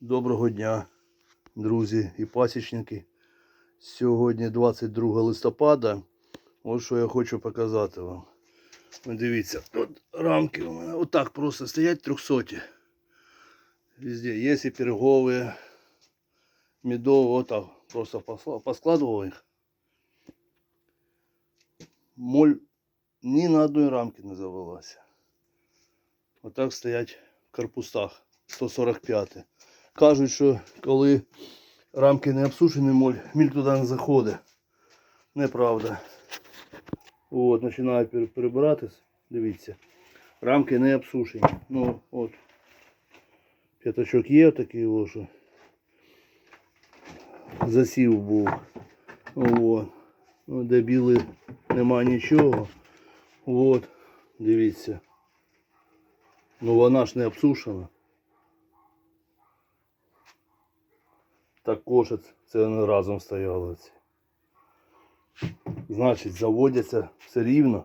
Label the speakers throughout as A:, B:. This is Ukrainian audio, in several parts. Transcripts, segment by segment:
A: Доброго дня, друзі і пасічники. Сьогодні 22 листопада. Ось що я хочу показати вам. Ви дивіться, от рамки у мене отак просто стоять трьохсоті. Везде є і пирогові, медові, отак просто поскладував їх. Моль ні на одної рамки не завелася. Отак стоять в корпусах 145. Кажуть, що коли рамки не обсушені, моль, міль туди не заходить. Неправда. От, починаю перебиратись. Дивіться. Рамки не обсушені. Ну, от. П'ятачок є такий, о, що засів був. От. Ну, де білий нема нічого. От, дивіться. Ну вона ж не обсушена. Також це вони разом стояли. Значить, заводяться все рівно.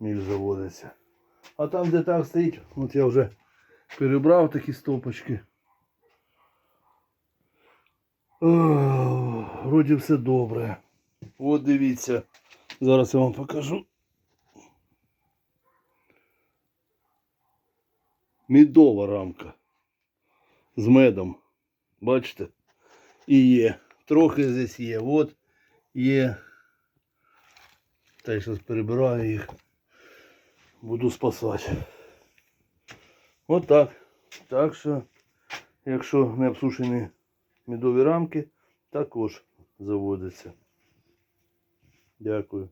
A: Міль заводиться. А там, де так стоїть, от я вже перебрав такі стопочки. Вроді все добре. От дивіться. Зараз я вам покажу. Мідова рамка. З медом. Бачите? І є. Трохи здесь є. От є. Та я зараз перебираю їх. Буду спасати. От так. Так що, якщо не обсушені медові рамки, також заводяться. Дякую.